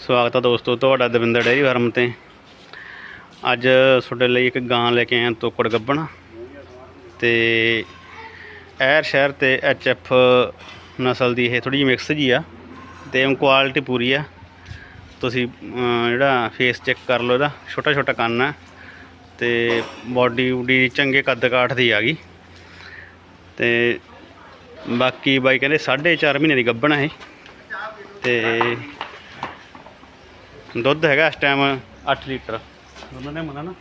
ਸਵਾਗਤ ਹੈ ਦੋਸਤੋ, ਤੁਹਾਡਾ ਦਵਿੰਦਰ ਡੇਰੀ ਫਾਰਮ ਤੇ। ਅੱਜ ਤੁਹਾਡੇ ਲਈ ਇੱਕ ਗਾਂ ਲੈ ਕੇ ਆਇਆ ਤੋਕੜ ਗੱਬਣ। ਤੇ ਐਰ ਸ਼ਹਿਰ ਤੇ ਐਚਐਫ ਨਸਲ ਦੀ ਇਹ ਥੋੜੀ ਜਿਹੀ ਮਿਕਸ ਜੀ ਆ ਤੇ ਕੁਆਲਿਟੀ ਪੂਰੀ ਆ। ਤੁਸੀਂ ਜਿਹੜਾ ਫੇਸ ਚੈੱਕ ਕਰ ਲਓ ਇਹਦਾ ਛੋਟਾ ਛੋਟਾ ਕੰਨ ਆ ਤੇ ਬਾਡੀ ਉਡੀ ਚੰਗੇ ਕੱਦ ਕਾਠ ਦੀ ਆ ਗਈ। ਤੇ ਬਾਕੀ ਬਾਈ ਕਹਿੰਦੇ 4.5 ਮਹੀਨੇ ਦੀ ਗੱਬਣ ਹੈ ਇਹ। ਤੇ ਦੁੱਧ ਹੈਗਾ ਇਸ ਟਾਈਮ 8 ਲੀਟਰ। ਦੋਨੋਂ ਟਾਈਮ ਦਾ ਨਾ?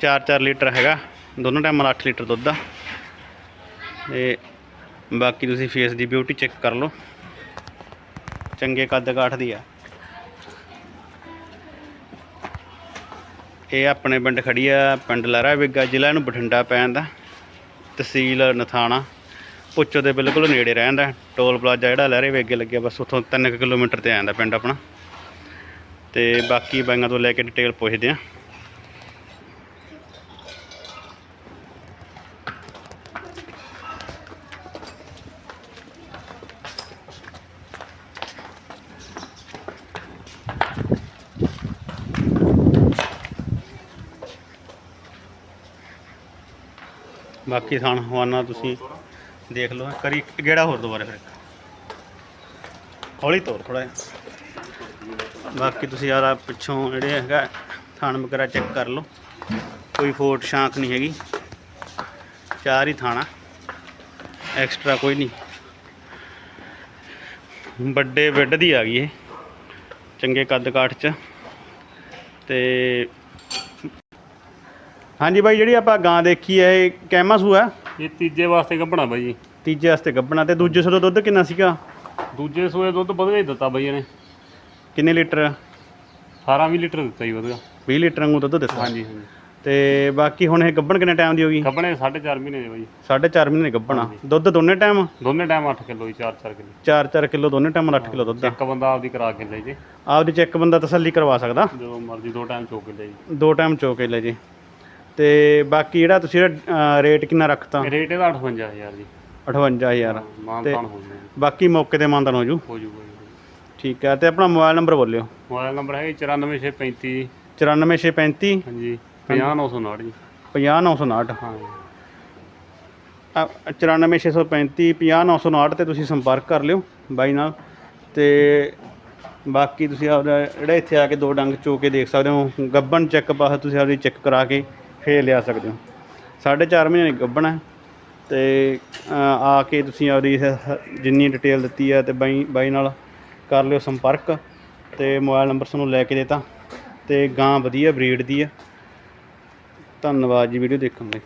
4-4 ਲੀਟਰ ਹੈਗਾ। ਦੋਨੋਂ ਟਾਈਮ 8 ਲੀਟਰ ਦੁੱਧ ਆ। ਤੇ ਬਾਕੀ ਤੁਸੀਂ ਫੇਸ ਦੀ ਬਿਊਟੀ ਚੈੱਕ ਕਰ ਲਓ। ਚੰਗੇ ਕੱਦ ਕਾਠ ਦੀ ਆ। ਇਹ ਆਪਣੇ ਪਿੰਡ ਖੜੀ ਆ ਪਿੰਡ ਲਹਿਰਾ ਵਿਗਾ ਜ਼ਿਲ੍ਹਾ ਨੂੰ ਬਠਿੰਡਾ ਪੈ ਜਾਂਦਾ ਤਹਿਸੀਲ ਨਥਾਣਾ। ਪੁੱਚੋ ਦੇ ਬਿਲਕੁਲ ਨੇੜੇ ਰਹਿੰਦਾ। ਟੋਲ ਪਲਾਜ਼ਾ ਜਿਹੜਾ ਲਹਿਰੇ ਵੇਗੇ ਲੱਗਿਆ ਬਸ ਉੱਥੋਂ 3 ਕਿਲੋਮੀਟਰ ਤੇ ਆ ਜਾਂਦਾ ਪਿੰਡ ਆਪਣਾ। ਤੇ ਬਾਕੀ ਬਾਈਆਂ ਤੋਂ ਲੈ ਕੇ ਡਿਟੇਲ ਪੁੱਛਦੇ ਆ ਬਾਕੀ ਥਾਣ ਹਵਾਨਾ ਤੁਸੀਂ ਦੇਖ ਲਓ। ਕਰੀ ਗੇੜਾ ਹੋਰ ਦੁਬਾਰਾ ਫਿਰ। ਹੌਲੀ ਤੋਰ ਥੋੜਾ ਬਾਕੀ ਤੁਸੀਂ ਯਾਰ ਪਿੱਛੋਂ ਜਿਹੜੇ ਹੈਗਾ ਥਾਣ ਵਗੈਰਾ ਚੈੱਕ ਕਰ ਲਓ। ਕੋਈ ਫੋਟ ਸ਼ਾਂਕ ਨਹੀਂ ਹੈਗੀ। ਚਾਰ ਹੀ ਥਾਣਾ। ਐਕਸਟਰਾ ਕੋਈ ਨਹੀਂ। ਵੱਡੇ ਬੈੱਡ ਦੀ ਆ ਗਈ ਇਹ। ਚੰਗੇ ਕੱਦ ਕਾਠ ਚ। ਤੇ ਹਾਂਜੀ ਬਾਈ ਜਿਹੜੀ ਆਪਾਂ ਗਾਂ ਦੇਖੀ ਹੈ ਇਹ ਕੈਮਾ ਸੂ ਹੈ? ਇਹ ਤੀਜੇ ਵਾਸਤੇ ਗੱਭਣਾ ਬਾਈ ਜੀ। ਤੀਜੇ ਵਾਸਤੇ ਗੱਬਣਾ ਤੇ ਦੂਜੇ ਸੂ ਦਾ ਦੁੱਧ ਕਿੰਨਾ ਸੀਗਾ? ਦੂਜੇ ਸੂਏ ਦੁੱਧ ਵਧੀਆ ਹੀ ਦਿੱਤਾ ਬਾਈ ਇਹਨੇ। ਕਿੰਨੇ ਲੀਟਰ 18 20 ਲੀਟਰ ਦਿੱਤਾ ਜੀ ਵਧੀਆ। 20 ਲੀਟਰ ਵਾਂਗੂ ਦੁੱਧ ਦਿੱਤਾ। ਹਾਂਜੀ ਹਾਂਜੀ। ਤੇ ਬਾਕੀ ਹੁਣ ਇਹ ਗੱਬਣ ਕਿੰਨੇ ਟਾਈਮ ਦੀ ਹੋਗੀ ਗੱਭਣੇ 4.5 ਮਹੀਨੇ ਦੇ ਬਾਈ। 4.5 ਮਹੀਨੇ ਦੀ ਗੱਬਣਾ ਦੁੱਧ ਦੋਨੇ ਟਾਈਮ ਦੋਨੇ ਟਾਈਮ 8 ਕਿਲੋ ਜੀ 4-4 ਕਿਲੋ। 4-4 ਕਿਲੋ ਦੋਨੇ ਟਾਈਮ 8 ਕਿਲੋ ਦੁੱਧ ਇੱਕ ਬੰਦਾ ਆਪਦੀ ਕਰਾ ਕੇ ਲੈ ਜੇ। ਆਪਦੀ ਚੈੱਕ ਬੰਦਾ ਤਸੱਲੀ ਕਰਵਾ ਸਕਦਾ। ਜਦੋਂ ਮਰਜ਼ੀ ਦੋ ਟਾਈਮ ਚੋਕ ਕੇ ਲੈ ਜੀ। ਦੋ ਟਾਈਮ ਚੋ ਕੇ ਲੈ ਜੇ। ਤੇ ਬਾਕੀ ਜਿਹੜਾ ਤੁਸੀਂ ਰੇਟ ਕਿੰਨਾ ਰੱਖਤਾ? ਰੇਟ ਇਹਦਾ 58000 ਜੀ। 58000 ਮਾਨ ਤੇ- ਹੋ ਬਾਕੀ ਮੌਕੇ ਤੇ ਮਾਨਦਾਨ ਹੋ ਜੂ। ਹੋ ਜੂਗਾ ਠੀਕ ਹੈ ਤੇ ਆਪਣਾ ਮੋਬਾਈਲ ਨੰਬਰ ਬੋਲਿਓ। ਮੋਬਾਈਲ ਨੰਬਰ ਹੈ 94635 94635 ਹਾਂਜੀ 50959 ਜੀ। 50959 ਹਾਂ ਜੀ। 94635 50959 ਤੇ ਤੁਸੀਂ ਸੰਪਰਕ ਕਰ ਲਿਓ ਬਾਈ ਨਾਲ। ਤੇ ਬਾਕੀ ਤੁਸੀਂ ਆਪਦਾ ਜਿਹੜਾ ਇੱਥੇ ਆ ਕੇ ਦੋ ਡੰਗ ਚੋ ਕੇ ਦੇਖ ਸਕਦੇ ਹੋ। ਗੱਬਨ ਚੈੱਕ ਪਾਸ ਤੁਸੀਂ ਆਪਦੀ ਚੈੱਕ ਕਰਾ ਕੇ ਫੇਰ ਲਿਆ ਸਕਦੇ ਹੋ। ਸਾਢੇ ਚਾਰ ਮਹੀਨੇ ਦੀ ਗੱਬਨ ਹੈ। ਤੇ ਆ ਕੇ ਤੁਸੀਂ ਆਪਦੀ ਜਿੰਨੀ ਡਿਟੇਲ ਦਿੱਤੀ ਹੈ ਤੇ ਬਾਈ ਬਾਈ ਨਾਲ ਕਰ ਲਿਓ ਸੰਪਰਕ ਤੇ ਮੋਬਾਈਲ ਨੰਬਰ ਤੁਹਾਨੂੰ ਲੈ ਕੇ ਦੇਤਾ ਤੇ ਗਾਂ ਵਧੀਆ ਬਰੀਡ ਦੀ ਆ। ਧੰਨਵਾਦ ਜੀ, ਵੀਡੀਓ ਦੇਖਣ ਲਈ।